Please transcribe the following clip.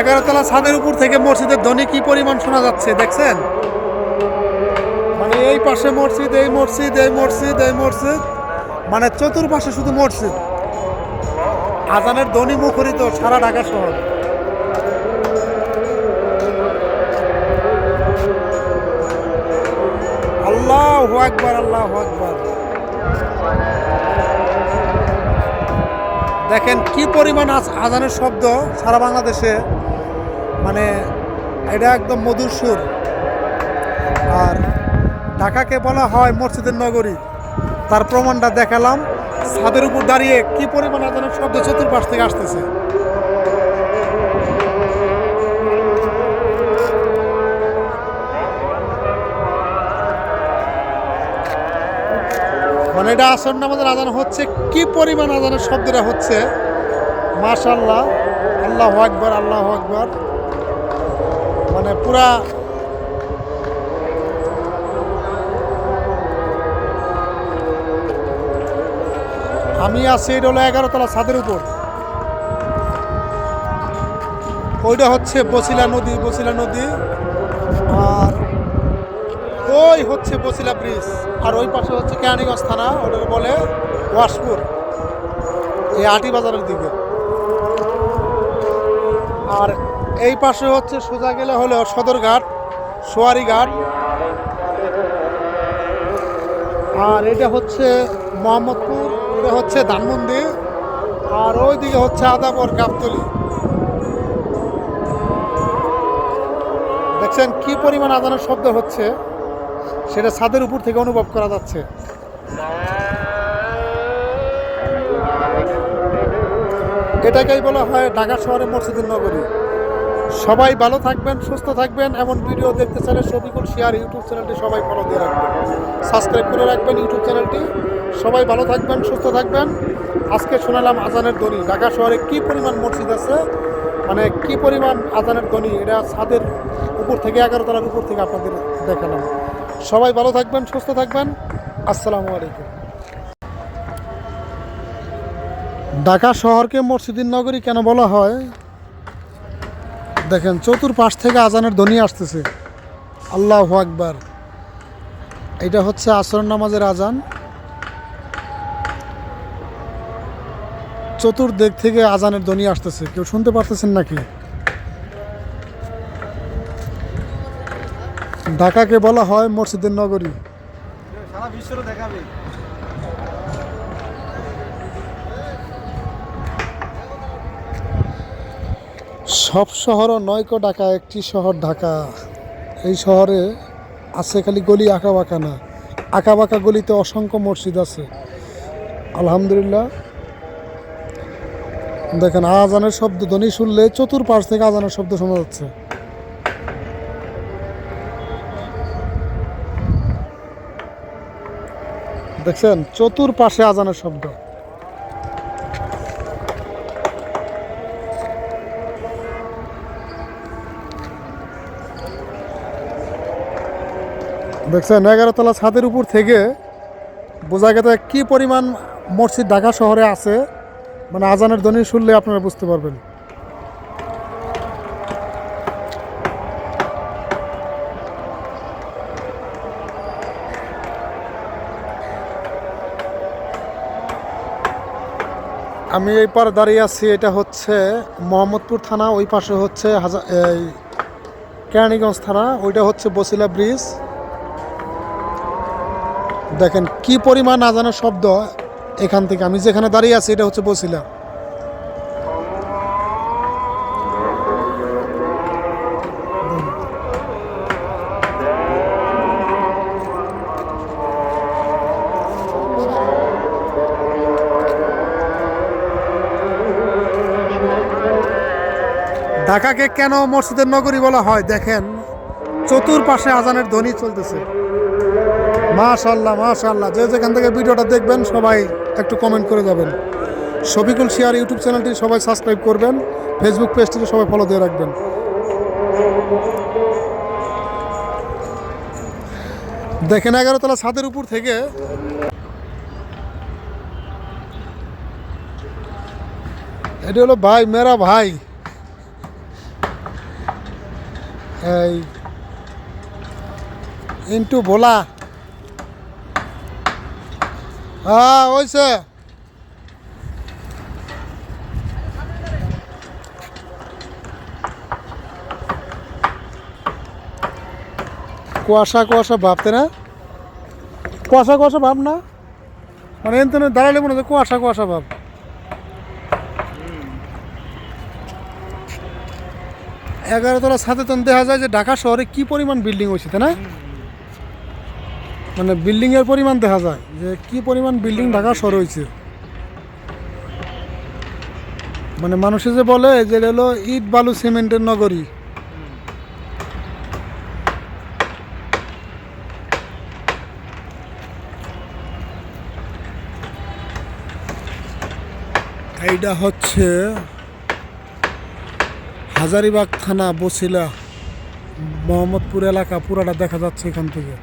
এগারোতলা ছাদের উপর থেকে মসজিদের ধ্বনি কি পরিমাণ শোনা যাচ্ছে, দেখছেন? মানে এই পাশে মসজিদ, এই মসজিদ এই মসজিদ এই মসজিদ। মানে চতুর্পাশে শুধু মসজিদ। আজানের ধ্বনি মুখরিত সারা ঢাকা শহর। আল্লাহ আকবার আল্লাহ আকবার। দেখেন কি পরিমাণ আজ- আজানের শব্দ সারা বাংলাদেশে। মানে এটা একদম মধুর সুর। আর ঢাকাকে বলা হয় মসজিদের নগরী। তার প্রমাণটা দেখালাম। ছাদের উপর দাঁড়িয়ে কি পরিমাণ আজানের শব্দ চতুর্পাশ থেকে আসতেছে। মানে এটা আসর আমাদের আজান হচ্ছে। কি পরিমাণ আজানের শব্দটা হচ্ছে? মাশাল্লাহ আল্লাহ আকবর আল্লাহ আকবর। মানে পুরা আমি আছি, এটা হলো এগারোতলা ছাদের উপর। ওইটা হচ্ছে বসিলা নদী বসিলা নদী। আর ওই হচ্ছে বসিলা ব্রিজ। আর ওই পাশে হচ্ছে কেরানীগঞ্জ থানা, ওটাকে বলে ওয়াশপুর। এই আটি বাজারের দিকে। আর এই পাশে হচ্ছে সোজা গেলে হলো সদরঘাট, সোয়ারিঘাট। আর এটা হচ্ছে মোহাম্মদপুর, এটা হচ্ছে ধানমন্ডি। আর ওই দিকে হচ্ছে আদাবর গাবতলি। দেখছেন কি পরিমাণ আদানের শব্দ হচ্ছে? সেটা ছাদের উপর থেকে অনুভব করা যাচ্ছে। এটাকেই বলা হয় ঢাকা শহরের মসজিদের নগরী। সবাই ভালো থাকবেন, সুস্থ থাকবেন, এমন ভিডিও দেখতে চাইলে শফিকুল শেয়ার ইউটিউব চ্যানেলটি সবাই ফলো দিয়ে রাখবেন। সাবস্ক্রাইব করে রাখবেন ইউটিউব চ্যানেলটি। সবাই ভালো থাকবেন, সুস্থ থাকবেন। আজকে শোনালাম আজানের ধ্বনি। ঢাকা শহরে কি পরিমাণ মসজিদ আছে? মানে কি পরিমাণ আজানের ধ্বনি? এটা ছাদের উপর থেকে, এগারো তলার উপর থেকে আপনাদের দেখালাম। সবাই ভালো থাকবেন, সুস্থ থাকবেন। আসসালামু আলাইকুম। ঢাকা শহরকে মসজিদের নগরী কেন বলা হয়? দেখেন, চতুর্পাশ থেকে আজানের ধ্বনি আসতেছে। আল্লাহ আকবার। এটা হচ্ছে আসর নামাজের আজান। চতুর্দিক থেকে আজানের ধ্বনি আসতেছে। কেউ শুনতে পারতেছেন নাকি? ঢাকাকে বলা হয় মসজিদের নগরী। সারা বিশ্বরে দেখাবে। সব শহরও নয়কো ঢাকা একটি শহর ঢাকা। এই শহরে আছে খালি গলি আঁকা বাঁকা না। আঁকা বাঁকা গলিতে অসংখ্য মসজিদ আছে। আলহামদুলিল্লাহ। দেখেন আজানের শব্দ ধ্বনি শুনলে চতুর্পাশ থেকে আজানের শব্দ শোনা যাচ্ছে। দেখছেন চতুর্পাশে আজানের শব্দ। দেখছেন, এগারোতলা ছাদের উপর থেকে বোঝা গেছে কি পরিমাণ মসজিদ ঢাকা শহরে আছে। মানে আজানের ধ্বনি শুনলে আপনারা বুঝতে পারবেন। আমি এই পার দাঁড়িয়ে আছি, এটা হচ্ছে মোহাম্মদপুর থানা, ওই পাশে হচ্ছে হাজার এই কেরানীগঞ্জ থানা, ওইটা হচ্ছে বসিলা ব্রিজ। দেখেন কি পরিমাণ না আজানের শব্দ এখান থেকে। আমি যেখানে দাঁড়িয়ে আছি, এটা হচ্ছে বসিলা। ঢাকাকে কেন মসজিদের নগরী বলা হয়? দেখেন, চতুর্পাশে আজানের ধ্বনি চলতেছে। মাশাল্লাহ মাশাল্লাহ যে যেখান থেকে ভিডিওটা দেখবেন, সবাই একটু কমেন্ট করে যাবেন। শফিকুল শেয়ার ইউটিউব চ্যানেলটি সবাই সাবস্ক্রাইব করবেন। ফেসবুক পেজটিতে সবাই ফলো দিয়ে রাখবেন। দেখেন এগারোতলা ছাদের উপর থেকে এটি হলো ভাই, মেরা ভাই। এই, ইন্টু ভোলা। হ্যাঁ ওইছে কুয়াশা কুয়াশা ভাবতে না? কুয়াশা কুয়াশা ভাব না? মানে এনতে দাঁড়ালে মনে হচ্ছে কুয়াশা কুয়াশা ভাব। এগারো তলা ছাদে তখন দেখা যায় যে ঢাকা শহরে কি পরিমাণ বিল্ডিং হয়েছে, তাই না? মানে বিল্ডিং এর পরিমাণ দেখা যায় যে কি পরিমাণ বিল্ডিং ঢাকা শহরে হয়েছে। মানে মানুষে যে বলে যে হলো ইট বালু সিমেন্টের নগরী। এইটা হচ্ছে হাজারিবাগ থানা বসিলা মোহাম্মদপুর এলাকা পুরাটা দেখা যাচ্ছে এখান থেকে।